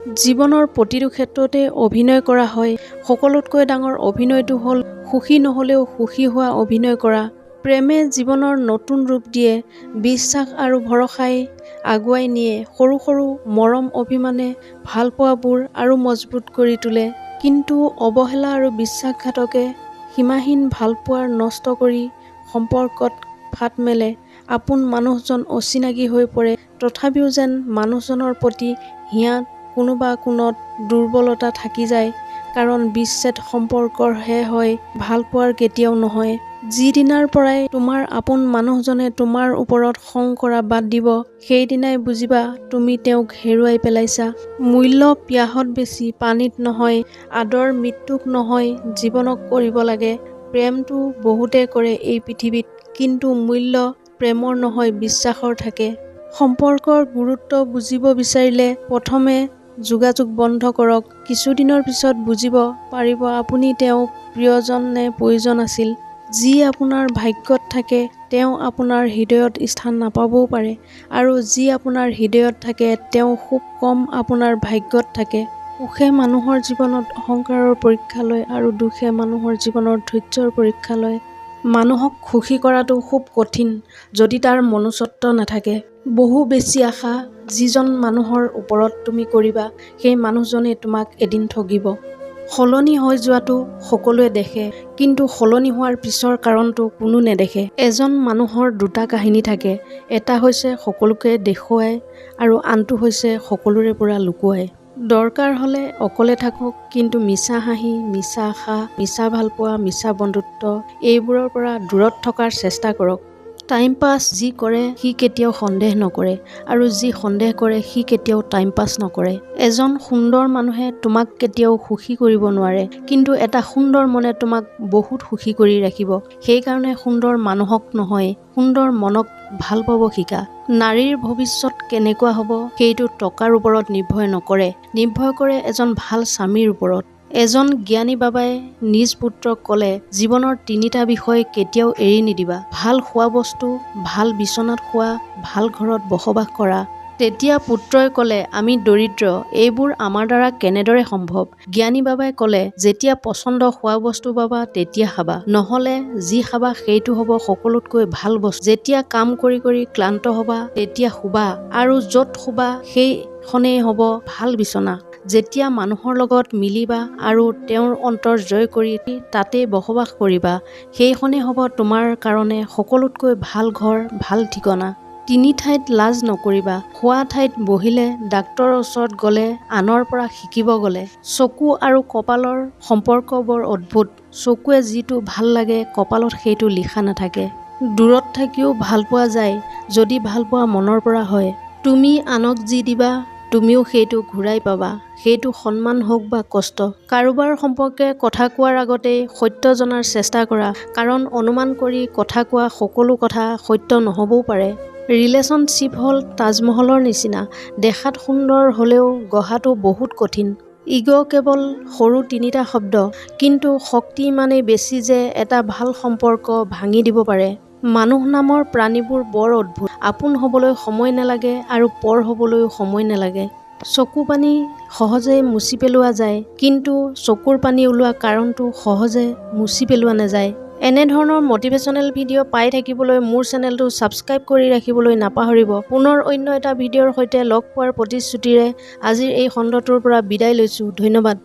জীৱনৰ প্ৰতিটো ক্ষেত্ৰতে অভিনয় কৰা হয়। সকলোতকৈ ডাঙৰ অভিনয়টো হ'ল সুখী নহ'লেও সুখী হোৱা অভিনয় কৰা। প্ৰেমে জীৱনৰ নতুন ৰূপ দিয়ে বিশ্বাস আৰু ভৰসাই আগুৱাই নিয়ে। সৰু সৰু মৰম অভিমানে ভালপোৱাবোৰ আৰু মজবুত কৰি তোলে। কিন্তু অৱহেলা আৰু বিশ্বাসঘাতকে সীমাহীন ভালপোৱাৰ নষ্ট কৰি সম্পৰ্কত ফাট মেলে। আপোন মানুহজন অচিনাকি হৈ পৰে। তথাপিও যেন মানুহজনৰ প্ৰতি হিয়াত কোনোবা কোণত দুৰ্বলতা থাকি যায় কাৰণ বিচ্ছেদ সম্পৰ্কৰহে হয় ভালপোৱাৰ কেতিয়াও নহয়। যিদিনাৰ পৰাই তোমাৰ আপোন মানুহজনে তোমাৰ ওপৰত খং কৰা বাদ দিব সেইদিনাই বুজিবা তুমি তেওঁক হেৰুৱাই পেলাইছা। মূল্য পিয়াহত বেছি পানীত নহয় আদৰ মৃত্যুক নহয় জীৱনক কৰিব লাগে। প্ৰেমটো বহুতে কৰে এই পৃথিৱীত কিন্তু মূল্য প্ৰেমৰ নহয় বিশ্বাসৰ থাকে। সম্পৰ্কৰ গুৰুত্ব বুজিব বিচাৰিলে প্ৰথমে যোগাযোগ বন্ধ কৰক। কিছুদিনৰ পিছত বুজিব পাৰিব আপুনি তেওঁ প্ৰিয়জন নে প্ৰয়োজন আছিল। যি আপোনাৰ ভাগ্যত থাকে তেওঁ আপোনাৰ হৃদয়ত স্থান নাপাবও পাৰে। আৰু যি আপোনাৰ হৃদয়ত থাকে তেওঁ খুব কম আপোনাৰ ভাগ্যত থাকে। সুখে মানুহৰ জীৱনত অহংকাৰৰ পৰীক্ষা লয় আৰু দুখে মানুহৰ জীৱনৰ ধৈৰ্যৰ পৰীক্ষা লয়। মানুহক সুখী কৰাটো খুব কঠিন যদি তাৰ মনুষ্যত্ব নাথাকে। বহু বেছি আশা যিজন মানুহৰ ওপৰত তুমি কৰিবা সেই মানুহজনে তোমাক এদিন ঠগিব। সলনি হৈ যোৱাটো সকলোৱে দেখে কিন্তু সলনি হোৱাৰ পিছৰ কাৰণটো কোনো নেদেখে। এজন মানুহৰ দুটা কাহিনী থাকে এটা হৈছে সকলোকে দেখুৱাই আৰু আনটো হৈছে সকলোৰে পৰা লুকুৱাই। দৰকাৰ হ'লে অকলে থাকক কিন্তু মিছা হাঁহি মিছা আশা মিছা ভালপোৱা মিছা বন্ধুত্ব এইবোৰৰ পৰা দূৰত থকাৰ চেষ্টা কৰক। টাইম পাছ যি কৰে সি কেতিয়াও সন্দেহ নকৰে। আৰু যি সন্দেহ কৰে সি কেতিয়াও টাইম পাছ নকৰে। এজন সুন্দৰ মানুহে তোমাক কেতিয়াও সুখী কৰিব নোৱাৰে। কিন্তু এটা সুন্দৰ মনে তোমাক বহুত সুখী কৰি ৰাখিব। সেইকাৰণে সুন্দৰ মানুহক নহয় সুন্দৰ মনক ভাল পাব শিকা। নাৰীৰ ভৱিষ্যত কেনেকুৱা হ'ব সেইটো টকাৰ ওপৰত নিৰ্ভৰ নকৰে। নিৰ্ভৰ কৰে এজন ভাল স্বামীৰ ওপৰত। এজন জ্ঞানী বাবাই নিজ পুত্ৰক ক'লে জীৱনৰ তিনিটা বিষয় কেতিয়াও এৰি নিদিবা। ভাল খোৱা বস্তু ভাল বিচনাত শোৱা ভাল ঘৰত বসবাস কৰা তেতিয়া পুত্ৰই ক'লে আমি দৰিদ্ৰ এইবোৰ আমাৰ দ্বাৰা কেনেদৰে সম্ভৱ জ্ঞানী বাবাই ক'লে যেতিয়া পচন্দ খোৱা বস্তু পাবা তেতিয়া খাবা। নহ'লে যি খাবা সেইটো হ'ব সকলোতকৈ ভাল বস্তু। যেতিয়া কাম কৰি কৰি ক্লান্ত হ'বা তেতিয়া শুবা। আৰু য'ত শুবা সেইখনেই হ'ব ভাল বিচনা। যেতিয়া মানুহৰ লগত মিলিবা আৰু তেওঁৰ অন্তৰ জয় কৰি তাতেই বসবাস কৰিবা সেইখনেই হ'ব তোমাৰ কাৰণে সকলোতকৈ ভাল ঘৰ ভাল ঠিকনা। তিনি ঠাইত লাজ নকৰিবা খোৱা ঠাইত বহিলে ডাক্তৰৰ ওচৰত গ'লে আনৰ পৰা শিকিব গ'লে। চকু আৰু কপালৰ সম্পৰ্ক বৰ অদ্ভুত। চকুৱে যিটো ভাল লাগে কপালত সেইটো লিখা নাথাকে। দূৰত থাকিও ভাল পোৱা যায় যদি ভাল পোৱা মনৰ পৰা হয়। তুমি আনক যি দিবা তুমিও সেইটো ঘূৰাই পাবা। সেইটো সন্মান হওক বা কষ্ট। কাৰোবাৰ সম্পৰ্কে কথা কোৱাৰ আগতেই সত্য জনাৰ চেষ্টা কৰা। কাৰণ অনুমান কৰি কথা কোৱা সকলো কথা সত্য নহ'বও পাৰে। ৰিলেশ্যনশ্বিপ হ'ল তাজমহলৰ নিচিনা। দেখাত সুন্দৰ হ'লেও গঢ়াটো বহুত কঠিন। ইগ' কেৱল সৰু তিনিটা শব্দ। কিন্তু শক্তি ইমানেই বেছি যে এটা ভাল সম্পৰ্ক ভাঙি দিব পাৰে। মানুহ নামৰ প্ৰাণীবোৰ বৰ অদ্ভুত। আপোন হ'বলৈ সময় নালাগে আৰু পৰ হ'বলৈও সময় নালাগে। চকু পানী সহজে মুচি পেলোৱা যায় কিন্তু চকুৰ পানী ওলোৱা কাৰণটো সহজে মুচি পেলোৱা নাযায়। এনেধৰণৰ মটিভেশ্যনেল ভিডিঅ' পাই থাকিবলৈ মোৰ চেনেলটো ছাবস্ক্ৰাইব কৰি ৰাখিবলৈ নাপাহৰিব। পুনৰ অন্য এটা ভিডিঅ'ৰ সৈতে লগ পোৱাৰ প্ৰতিশ্ৰুতিৰে আজিৰ এই খণ্ডটোৰ পৰা বিদায় লৈছোঁ। ধন্যবাদ।